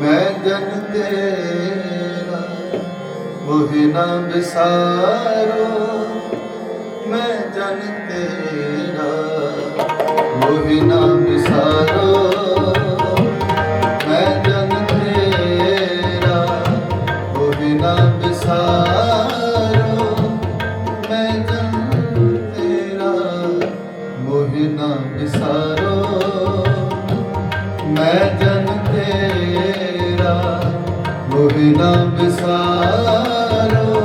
ਮੈਂ ਜਨ ਤੇਰਾ, ਮੋਹਿ ਨਾ ਵਿਸਾਰੋ। ਮੈਂ ਜਨ ਤੇਰਾ, ਮੋਹਿ ਨਾ ਵਿਸਾਰੋ। ਮੈਂ ਜਨ ਤੇਰਾ, ਮੋਹਿ ਨਾ ਵਿਸਾਰੋ। ਮੈਂ ਜਨ ਤੇਰਾ, ਮੋਹਿ ਨਾ ਵਿਸਾਰੋ। ਮੈਂ ਜਨ ਤੇਰਾ। ਮੋਹਿ ਨਾ ਵਿਸਾਰੋ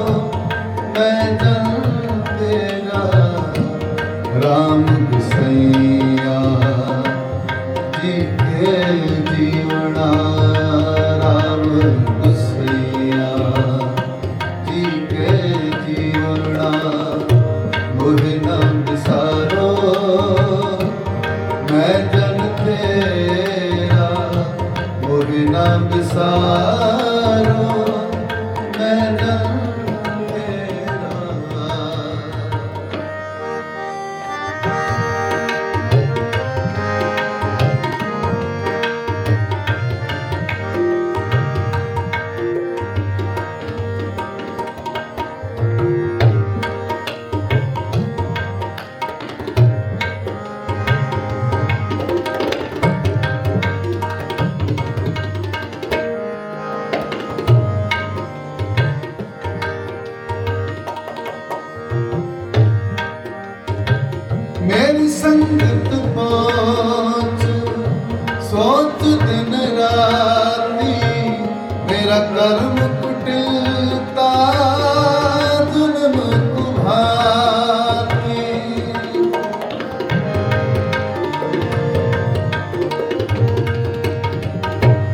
ਮੈਂ ਜਨ ਤੇਰਾ ਰਾਮ ਗੁਸਈਆ ਸੋਚ ਦਿਨ ਰਾਤੀ ਮੇਰਾ ਕਰਮ ਕੁਟਿਲਤਾ, ਜ਼ੁਲਮ ਕੁਭਾਤੀ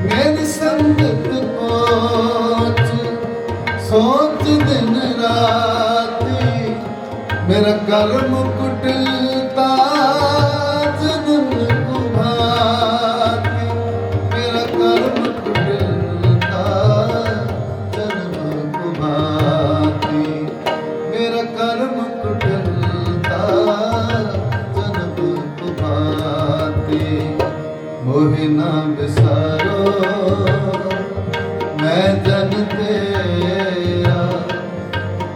ਮੇਰੀ ਸੰਗਤ ਪਾਚ ਸੋਚ ਦਿਨ ਰਾਤੀ ਮੇਰਾ ਕਰਮ ਕੁਟਿਲਤਾ ਮੇਰਾ ਕਰਮ ਜਨਮ ਕੁਭਾਤੀ ਮੋਹਿ ਨਾ ਵਿਸਾਰੋ ਮੈਂ ਜਨ ਤੇਰਾ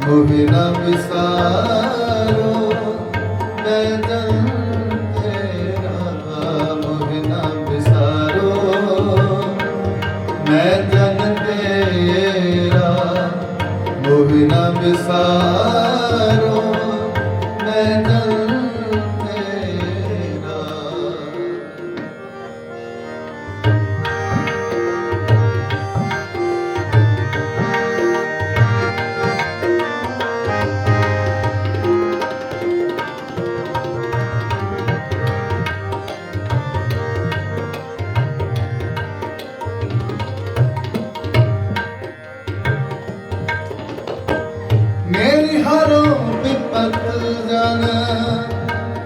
ਮੋਹਿ ਨਾ ਵਿਸਾਰੋ ਮੈਂ ਜਨ ਤੇਰਾ ਮੋਹਿ ਨਾ ਵਿਸਾਰੋ ਮੈਂ ਜਨ ਤੇਰਾ ਮੋਹਿ ਨਾ ਵਿਸਾਰੋ ਮੈਂ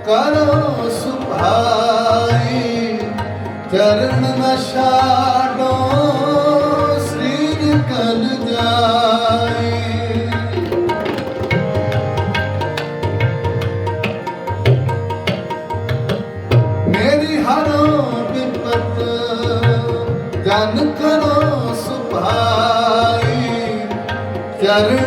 ਕਰੋ ਸੁਭਾਈ, ਚਰਨ ਨ ਛਾਡੋ ਸ੍ਰੀ ਕਲ ਜਾਈ। ਮੇਰੀ ਹਰੋ ਵਿਪਤ ਜਨ ਕਰੋ ਸੁਭਾਈ, ਚਰਨ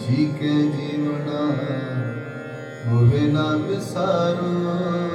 ਜੀ ਕੇ ਜੀਵਨਾ ਮੋਹ ਨਾ ਵਿਸਾਰੋ